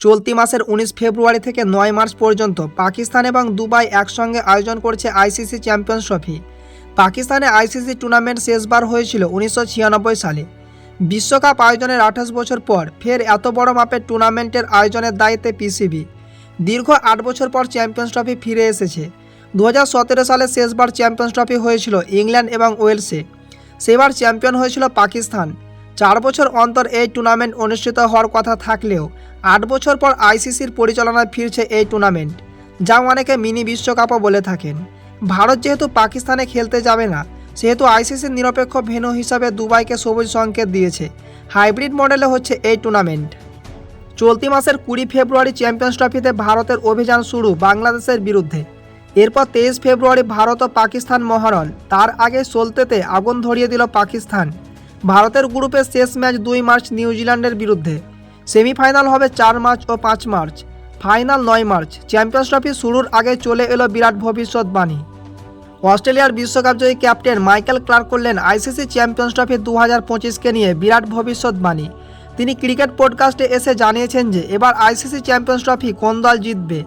চলতি মাসের উনিশ ফেব্রুয়ারি থেকে নয় মার্চ পর্যন্ত পাকিস্তান এবং দুবাই একসঙ্গে আয়োজন করছে আইসিসি চ্যাম্পিয়ন্স ট্রফি। পাকিস্তানে আইসিসি টুর্নামেন্ট শেষবার হয়েছিল উনিশশো ছিয়ানব্বই সালে। বিশ্বকাপ আয়োজনের আঠাশ বছর পর ফের এত বড় মাপের টুর্নামেন্টের আয়োজনের দায়িত্বে পিসিবি। দীর্ঘ আট বছর পর চ্যাম্পিয়ন্স ট্রফি ফিরে এসেছে। দু হাজার সতেরো সালে শেষবার চ্যাম্পিয়ন্স ট্রফি হয়েছিল ইংল্যান্ড এবং ওয়েলসে। সেবার চ্যাম্পিয়ন হয়েছিল পাকিস্তান। চার বছর অন্তর এই টুর্নামেন্ট অনুষ্ঠিত হওয়ার কথা থাকলেও আট বছর পর আইসিসির পরিচালনায় ফিরছে এই টুর্নামেন্ট, যা অনেকে মিনি বিশ্বকাপও বলে থাকেন। ভারত যেহেতু পাকিস্তানে খেলতে যাবে না, সেহেতু আইসিসির নিরপেক্ষ ভেনু হিসাবে দুবাইকে সবুজ সংকেত দিয়েছে। হাইব্রিড মডেলে হচ্ছে এই টুর্নামেন্ট। চলতি মাসের কুড়ি ফেব্রুয়ারি চ্যাম্পিয়ন্স ট্রফিতে ভারতের অভিযান শুরু বাংলাদেশের বিরুদ্ধে। এরপর তেইশ ফেব্রুয়ারি ভারত ও পাকিস্তান মহারণ, তার আগে চলতেতে আগুন ধরিয়ে দিল পাকিস্তান। ভারতের গ্রুপের শেষ ম্যাচ দুই মার্চ নিউজিল্যান্ডের বিরুদ্ধে। সেমিফাইনাল হবে চার মার্চ ও পাঁচ মার্চ। ফাইনাল নয় মার্চ। চ্যাম্পিয়ন্স ট্রফি শুরুর আগে চলে এলো বিরাট ভবিষ্যৎবাণী। অস্ট্রেলিয়ার বিশ্বকাপজয়ী ক্যাপ্টেন মাইকেল ক্লার্ক করলেন আইসিসি চ্যাম্পিয়ন্স ট্রফি দু হাজার পঁচিশকে নিয়ে বিরাট ভবিষ্যৎবাণী। তিনি ক্রিকেট পডকাস্টে এসে জানিয়েছেন যে, এবার আইসিসি চ্যাম্পিয়ন্স ট্রফি কোন দল জিতবে?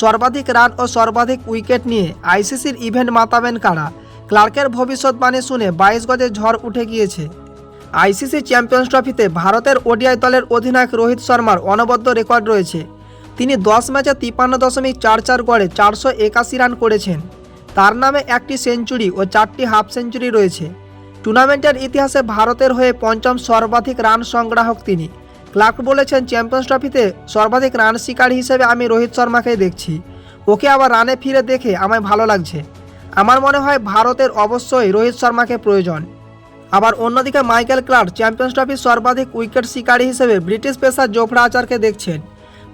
সর্বাধিক রান ও সর্বাধিক উইকেট নিয়ে আইসিসির ইভেন্ট মাতাবেন কারা? ক্লার্কের ভবিষ্যৎবাণী শুনে বাইশ গজে ঝড় উঠে গিয়েছে। আইসিসি চ্যাম্পিয়ন্স ট্রফিতে ভারতের ওডিআই দলের অধিনায়ক রোহিত শর্মার অনবদ্য রেকর্ড রয়েছে। তিনি দশ ম্যাচে তিপ্পান্ন দশমিক চার চার গড়ে চারশো একাশি রান করেছেন। তার নামে একটি সেঞ্চুরি ও চারটি হাফ সেঞ্চুরি রয়েছে। টুর্নামেন্টের ইতিহাসে ভারতের হয়ে পঞ্চম সর্বাধিক রান সংগ্রাহক তিনি। ক্লার্ক বলেছেন, চ্যাম্পিয়ন্স ট্রফিতে সর্বাধিক রান শিকারী হিসেবে আমি রোহিত শর্মাকে দেখছি। ওকে আবার রানে ফিরে দেখে আমায় ভালো লাগছে। আমার মনে হয়, ভারতের অবশ্যই রোহিত শর্মাকে প্রয়োজন। আবার অন্যদিকে মাইকেল ক্লার্ক চ্যাম্পিয়ন্স ট্রফির সর্বাধিক উইকেট শিকারী হিসেবে ব্রিটিশ পেসার জোফরা আচারকে দেখছেন।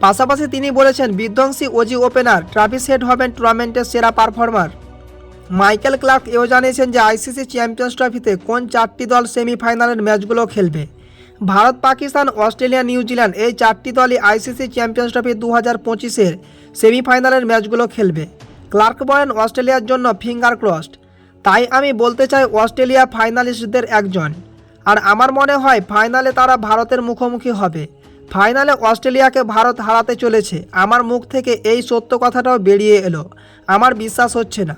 পাশাপাশি তিনি বলেছেন, বিধ্বংসী ওজি ওপেনার ট্রাভিস হেড হবেন টুর্নামেন্টের সেরা পারফর্মার। মাইকেল ক্লার্ক এও জানিয়েছেন যে, আইসিসি চ্যাম্পিয়ন্স ট্রফিতে কোন চারটি দল সেমিফাইনালের ম্যাচগুলো খেলবে। ভারত, পাকিস্তান, অস্ট্রেলিয়া নিউজিল্যান্ড এই চারটি দলই আইসিসি চ্যাম্পিয়ন্স ট্রফি দু হাজার পঁচিশের সেমিফাইনালের ম্যাচগুলো খেলবে। ক্লার্ক বলেন, অস্ট্রেলিয়ার জন্য ফিঙ্গার ক্রসড তাই আমি বলতে চাই অস্ট্রেলিয়া ফাইনালিস্টদের একজন। আর আমার মনে হয় ফাইনালে তারা ভারতের মুখোমুখি হবে। ফাইনালে অস্ট্রেলিয়াকে ভারত হারাতে চলেছে। আমার মুখ থেকে এই সত্য কথাটাও বেরিয়ে এলো। আমার বিশ্বাস হচ্ছে না।